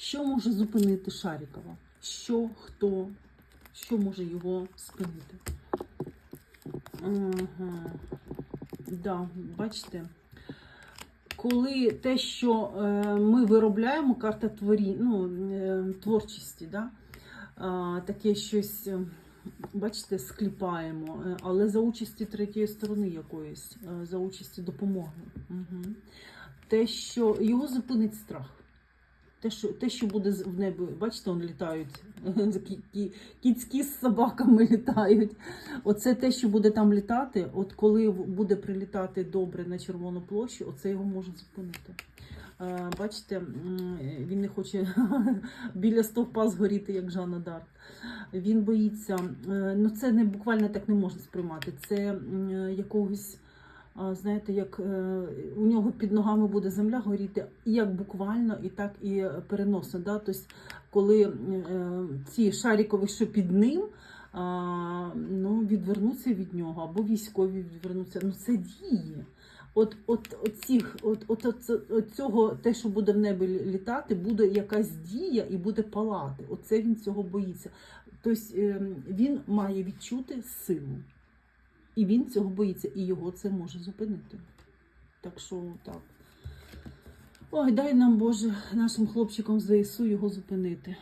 Що може зупинити Шарікова? Що, хто, що може його спинити? Ага. Да, бачите, коли те, що е, ми виробляємо, карта творі, ну, е, творчості, да? таке щось, е, бачите, скліпаємо, але за участі третьої сторони якоїсь, за участі допомоги. Угу. Те, що його зупинить страх. Те, що, те, що буде в небі, бачите, вони літають, кі- кі- кіцькі з собаками літають. Оце те, що буде там літати, от коли буде прилітати добре на Червону площу, оце його може зупинити. Е, Бачите, він не хоче біля стовпа згоріти, як Жанна Дарк. Він боїться, е, ну це не буквально так не можна сприймати. Це якогось, знаєте, як е, у нього під ногами буде земля горіти, і як буквально, і так і переносно. Да? Тобто, коли е, ці шарікові, що під ним, ну, відвернуться від нього, або військові відвернуться. Ну це діє. От, от, от, цих, от, от, от, цього, те, що буде в небі літати, буде якась дія і буде палати. Оце він цього боїться. Тобто він має відчути силу. І він цього боїться, і його це може зупинити. Так що так. Ой, дай нам Боже, нашим хлопчикам з ЗСУ його зупинити.